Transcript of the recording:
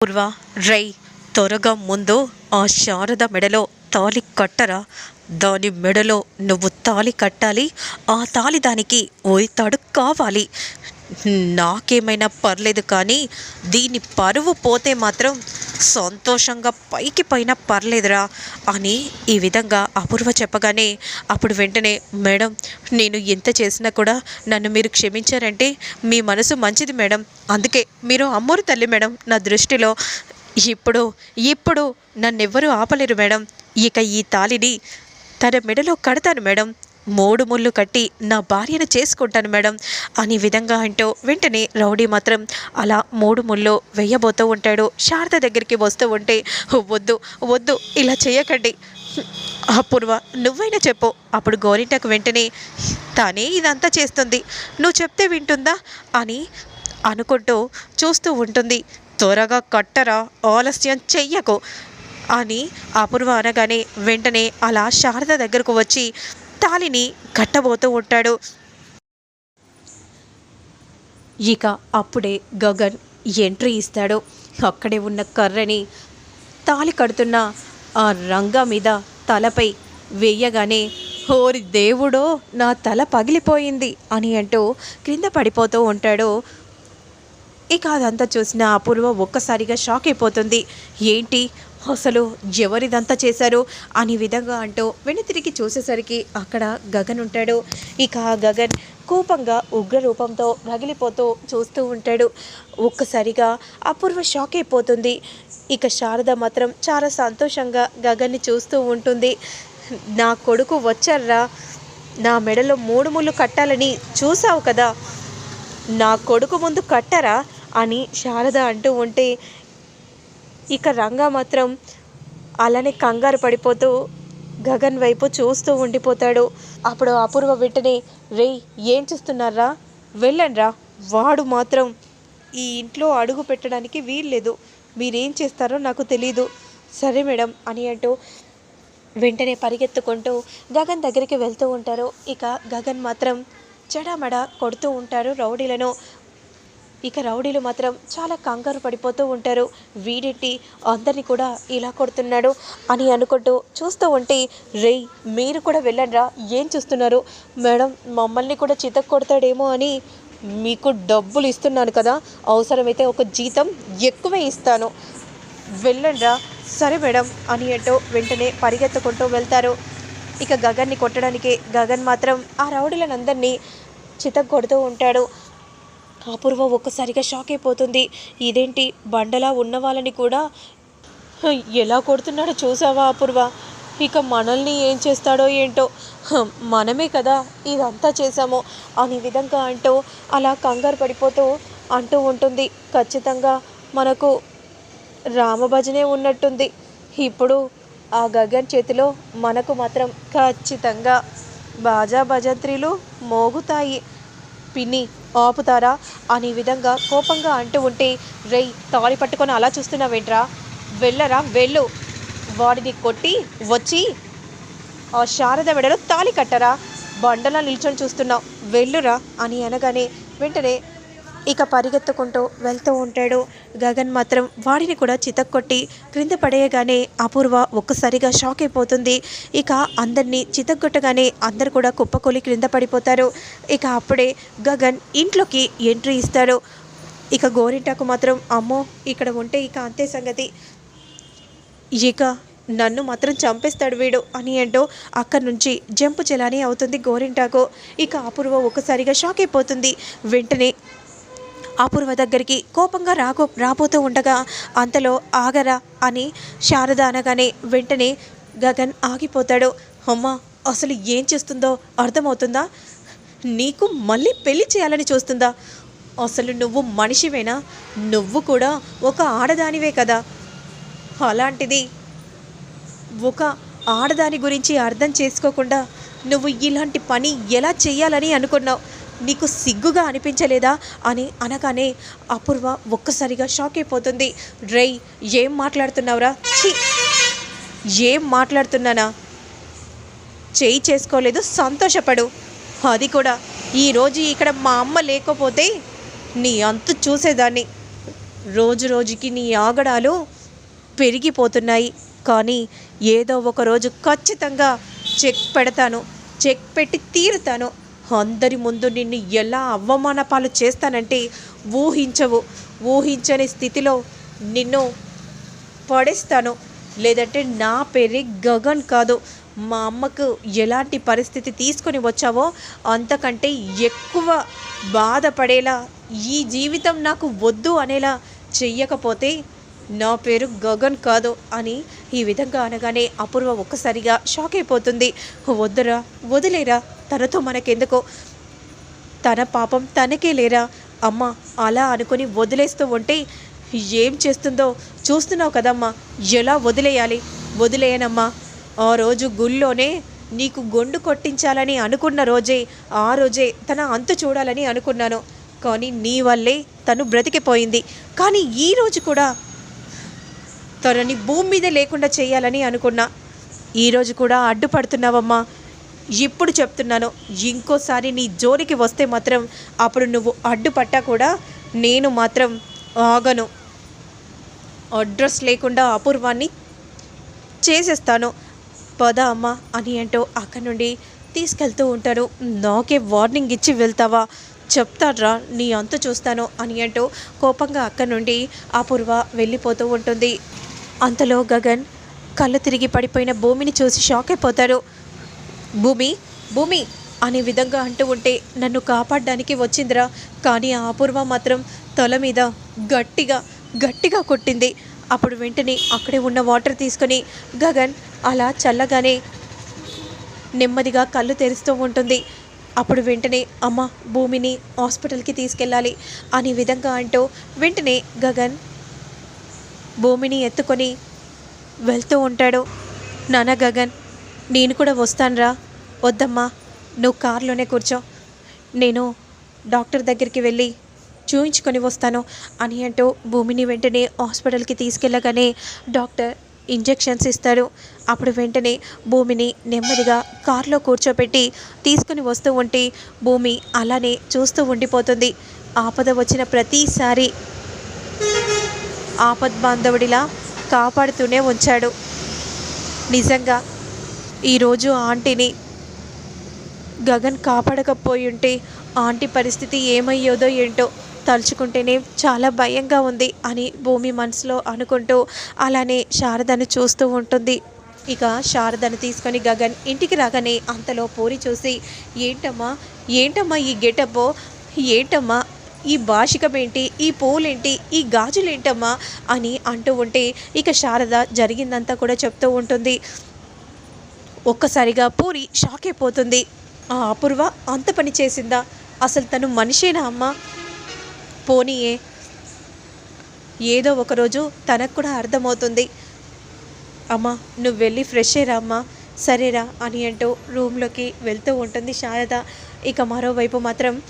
పూర్వ రై త్వరగా ముందు ఆ శారద మెడలో తాళి కట్టరా? దాని మెడలో నువ్వు తాళి కట్టాలి ఆ తాలి దానికి ఓయితాడు కావాలి. నాకేమైనా పర్లేదు కానీ దీని పరువు పోతే మాత్రం సంతోషంగా పైకి పైన పర్లేదురా అని ఈ విధంగా అపూర్వ చెప్పగానే అప్పుడు వెంటనే మేడం నేను ఎంత చేసినా కూడా నన్ను మీరు క్షమించారంటే మీ మనసు మంచిది మేడం. అందుకే మీరు అమ్మూరు తల్లి మేడం నా దృష్టిలో. ఇప్పుడు ఇప్పుడు నన్నెవ్వరూ ఆపలేరు మేడం. ఇక ఈ తాలిని తన మెడలో కడతాను మేడం. మూడు ముళ్ళు కట్టి నా భార్యను చేసుకుంటాను మేడం. అని విధంగా అంటూ వెంటనే రౌడీ మాత్రం అలా మూడు ముళ్ళు వెయ్యబోతూ ఉంటాడు. శారద దగ్గరికి వస్తూ ఉంటే వద్దు వద్దు ఇలా చేయకండి అపూర్వ నువ్వైనా చెప్పు. అప్పుడు గోరింటకు వెంటనే తానే ఇదంతా చేస్తుంది. నువ్వు చెప్తే వింటుందా? అని అనుకుంటూ చూస్తూ ఉంటుంది. త్వరగా కట్టరా ఆలస్యం చెయ్యకు. అని అపూర్వ అనగానే వెంటనే అలా శారద దగ్గరకు వచ్చి తాలిని కట్టబోతూ ఉంటాడు. ఇక అప్పుడే గగన్ ఎంట్రీ ఇస్తాడు. అక్కడే ఉన్న కర్రని తాలి కడుతున్న ఆ రంగ మీద తలపై వేయగానే ఓరి దేవుడో నా తల పగిలిపోయింది అని అంటూ క్రింద పడిపోతూ ఉంటాడు. ఇక అదంతా చూసిన అపూర్వ ఒక్కసారిగా షాక్ అయిపోతుంది. ఏంటి? అసలు ఎవరిదంతా చేశారు అని విధంగా అంటూ వెను తిరిగి చూసేసరికి అక్కడ గగన్ ఉంటాడు. ఇక ఆ గగన్ కోపంగా ఉగ్ర రూపంతో రగిలిపోతూ చూస్తూ ఉంటాడు. ఒక్కసారిగా అపూర్వ షాక్ అయిపోతుంది. ఇక శారద మాత్రం చాలా సంతోషంగా గగన్ని చూస్తూ ఉంటుంది. నా కొడుకు వచ్చారా? నా మెడలో మూడు ముళ్ళు కట్టాలని చూసావు కదా. నా కొడుకు ముందు కట్టరా? అని శారద అంటూ ఉంటే ఇక రంగా మాత్రం అలానే కంగారు పడిపోతూ గగన్ వైపు చూస్తూ ఉండిపోతాడు. అప్పుడు అపూర్వ వెంటనే రే ఏం చూస్తున్నారా? వెళ్ళండ్రా. వాడు మాత్రం ఈ ఇంట్లో అడుగు పెట్టడానికి వీల్లేదు. మీరేం చేస్తారో నాకు తెలీదు. సరే మేడం అని అంటూ వెంటనే పరిగెత్తుకుంటూ గగన్ దగ్గరికి వెళ్తూ ఉంటారు. ఇక గగన్ మాత్రం చెడామడ కొడుతూ ఉంటారు రౌడీలను. ఇక రౌడీలు మాత్రం చాలా కంగారు పడిపోతూ ఉంటారు. వీడెట్టి అందరినీ కూడా ఇలా కొడుతున్నాడు అని అనుకుంటూ చూస్తూ ఉంటే రేయ్ మీరు కూడా వెళ్ళండిరా. ఏం చూస్తున్నారు? మేడం మమ్మల్ని కూడా చితక్ కొడతాడేమో అని మీకు డబ్బులు ఇస్తున్నాను కదా. అవసరమైతే ఒక జీతం ఎక్కువే ఇస్తాను. వెళ్ళండిరా. సరే మేడం అని అంటూ వెంటనే పరిగెత్తుకుంటూ వెళ్తారు. ఇక గగన్ని కొట్టడానికి గగన్ మాత్రం ఆ రౌడీలనందరినీ చితక్ కొడుతూ ఉంటాడు. అపూర్వ ఒక్కసారిగా షాక్ అయిపోతుంది. ఇదేంటి? బండలా ఉన్న వాళ్ళని కూడా ఎలా కొడుతున్నాడో చూసావా అపూర్వ? ఇక మనల్ని ఏం చేస్తాడో ఏంటో? మనమే కదా ఇదంతా చేసామో అనే విధంగా అంటూ అలా కంగారు పడిపోతూ అంటూ ఉంటుంది. ఖచ్చితంగా మనకు రామభజనే ఉన్నట్టుంది. ఇప్పుడు ఆ గగన్ చేతిలో మనకు మాత్రం ఖచ్చితంగా బాజా భజంత్రీలు మోగుతాయి. పిన్ని ఆపుతారా? అనే విధంగా కోపంగా అంటూ ఉంటే రేయ్ తాళి పట్టుకొని అలా చూస్తున్నావేంట్రా? వెళ్ళరా? వెళ్ళు. వాడిని కొట్టి వచ్చి ఆ శారద మెడలో తాళి కట్టరా? బండలా నిల్చొని చూస్తున్నావు. వెళ్ళురా అని అనగానే వెంటనే ఇక పరిగెత్తుకుంటూ వెళ్తూ ఉంటాడు. గగన్ మాత్రం వాడిని కూడా చితక్కొట్టి క్రింద పడేయగానే అపూర్వ ఒక్కసారిగా షాక్ అయిపోతుంది. ఇక అందరినీ చితక్కొట్టగానే అందరు కూడా కుప్పకూలి క్రింద పడిపోతారు. ఇక అప్పుడే గగన్ ఇంట్లోకి ఎంట్రీ ఇస్తాడు. ఇక గోరింటాకు మాత్రం అమ్మో ఇక్కడ ఉంటే ఇక అంతే సంగతి. ఇక నన్ను మాత్రం చంపేస్తాడు వీడు అని అంటూ అక్కడి నుంచి జంపు చెలాని అవుతుంది గోరింటాకు. ఇక అపూర్వ ఒక్కసారిగా షాక్ అయిపోతుంది. వెంటనే అపూర్వ దగ్గరికి కోపంగా రాకో రాబోతూ ఉండగా అంతలో ఆగరా అని శారద అనగానే వెంటనే గగన్ ఆగిపోతాడు. అమ్మా అసలు ఏం చేస్తుందో అర్థమవుతుందా? నీకు మళ్ళీ పెళ్ళి చేయాలని చూస్తుందా? అసలు నువ్వు మనిషివేనా? నువ్వు కూడా ఒక ఆడదానివే కదా? అలాంటిది ఒక ఆడదాని గురించి అర్థం చేసుకోకుండా నువ్వు ఇలాంటి పని ఎలా చేయాలని అనుకున్నావు? నీకు సిగ్గుగా అనిపించలేదా అని అనగానే అపూర్వ ఒక్కసారిగా షాక్ అయిపోతుంది. రేయ్ ఏం మాట్లాడుతున్నావురా? ఛీ! ఏం మాట్లాడుతున్నానా? చేయి చేసుకోలేదు సంతోషపడు. అది కూడా ఈరోజు ఇక్కడ మా అమ్మ లేకపోతే నీ అంతు చూసేదాన్ని. రోజు రోజుకి నీ ఆగడాలు పెరిగిపోతున్నాయి. కానీ ఏదో ఒక రోజు ఖచ్చితంగా చెక్ పెడతాను చెక్ పెట్టి తీరుతాను. అందరి ముందు నిన్ను ఎలా అవమానపాలు చేస్తానంటే ఊహించవు. ఊహించని స్థితిలో నిన్ను పడేస్తాను. లేదంటే నా పేరే గగన్ కాదు. మా అమ్మకు ఎలాంటి పరిస్థితి తీసుకొని వచ్చావో అంతకంటే ఎక్కువ బాధపడేలా ఈ జీవితం నాకు వద్దు అనేలా చెయ్యకపోతే నా పేరు గగన్ కాదు అని ఈ విధంగా అనగానే అపూర్వ ఒక్కసారిగా షాక్ అయిపోతుంది. వద్దురా వదిలేరా తనతో మనకెందుకో? తన పాపం తనకే లేరా? అమ్మ అలా అనుకుని వదిలేస్తూ ఉంటే ఏం చేస్తుందో చూస్తున్నావు కదమ్మా. ఎలా వదిలేయాలి? వదిలేయనమ్మా. ఆ రోజు గుళ్ళోనే నీకు గొండు కొట్టించాలని అనుకున్న రోజే ఆ రోజే తన అంతు చూడాలని అనుకున్నాను. కానీ నీ వల్లే తను బ్రతికిపోయింది. కానీ ఈ రోజు కూడా తనని భూమి మీద లేకుండా చేయాలని అనుకున్నా. ఈరోజు కూడా అడ్డుపడుతున్నావమ్మా. ఇప్పుడు చెప్తున్నాను ఇంకోసారి నీ జోలికి వస్తే మాత్రం అప్పుడు నువ్వు అడ్డుపట్టా కూడా నేను మాత్రం ఆగను. అడ్రస్ లేకుండా అపూర్వాన్ని చేసేస్తాను. పద అమ్మ అని అంటూ అక్కడి నుండి తీసుకెళ్తూ ఉంటారు. నాకే వార్నింగ్ ఇచ్చి వెళ్తావా? చెప్తాడ్రా నీ అంతు చూస్తాను అని అంటూ కోపంగా అక్కడి నుండి అపూర్వ వెళ్ళిపోతూ ఉంటుంది. అంతలో గగన్ కళ్ళు తిరిగి పడిపోయిన భూమిని చూసి షాక్ అయిపోతాడు. భూమి భూమి అనే విధంగా అంటూ ఉంటే నన్ను కాపాడడానికి వచ్చిందిరా కానీ ఆ అపూర్వ మాత్రం తల మీద గట్టిగా గట్టిగా కొట్టింది. అప్పుడు వెంటనే అక్కడే ఉన్న వాటర్ తీసుకొని గగన్ అలా చల్లగానే నెమ్మదిగా కళ్ళు తెరుస్తూ ఉంటుంది. అప్పుడు వెంటనే అమ్మ భూమిని హాస్పిటల్కి తీసుకెళ్ళాలి అనే విధంగా అంటూ వెంటనే గగన్ భూమిని ఎత్తుకొని వెళ్తూ ఉంటాడు. నాన్న గగన్ నేను కూడా వస్తానురా. వద్దమ్మా నువ్వు కారులోనే కూర్చో. నేను డాక్టర్ దగ్గరికి వెళ్ళి చూయించుకొని వస్తాను అని అంటూ భూమిని వెంటనే హాస్పిటల్కి తీసుకెళ్ళగానే డాక్టర్ ఇంజెక్షన్స్ ఇస్తాడు అప్పుడు వెంటనే భూమిని నెమ్మదిగా కారులో కూర్చోపెట్టి తీసుకుని వస్తూ ఉంటే భూమి అలానే చూస్తూ ఉండిపోతుంది. ఆపద వచ్చిన ప్రతిసారి ఆపద్ బాంధవుడిలా కాపాడుతూనే ఉంచాడు. నిజంగా ఈరోజు ఆంటీని గగన్ కాపాడకపోయి ఉంటే ఆంటీ పరిస్థితి ఏమయ్యోదో ఏంటో తలుచుకుంటేనే చాలా భయంగా ఉంది అని భూమి మనసులో అనుకుంటూ అలానే శారదను చూస్తూ ఉంటుంది. ఇక శారదను తీసుకొని గగన్ ఇంటికి రాగానే అంతలో పూరి చూసి ఏంటమ్మా? ఏంటమ్మా ఈ గెటప్? ఏంటమ్మా? ఈ భాషికం ఏంటి ఈ పూలేంటి? ఈ గాజులేంటమ్మా? అని అంటూ ఉంటే ఇక శారద జరిగిందంతా కూడా చెప్తూ ఉంటుంది. ఒక్కసారిగా పూరి షాక్ అయిపోతుంది ఆ అపూర్వ అంత పని చేసిందా? అసలు తను మనిషేనా అమ్మా? పోనీయే. ఏదో ఒకరోజు తనకు కూడా అర్థమవుతుంది. అమ్మా నువ్వు వెళ్ళి ఫ్రెష్ అయ్యరా అమ్మా. సరేరా అని అంటూ రూమ్లోకి వెళ్తూ ఉంటుంది శారద. ఇక మరోవైపు మాత్రం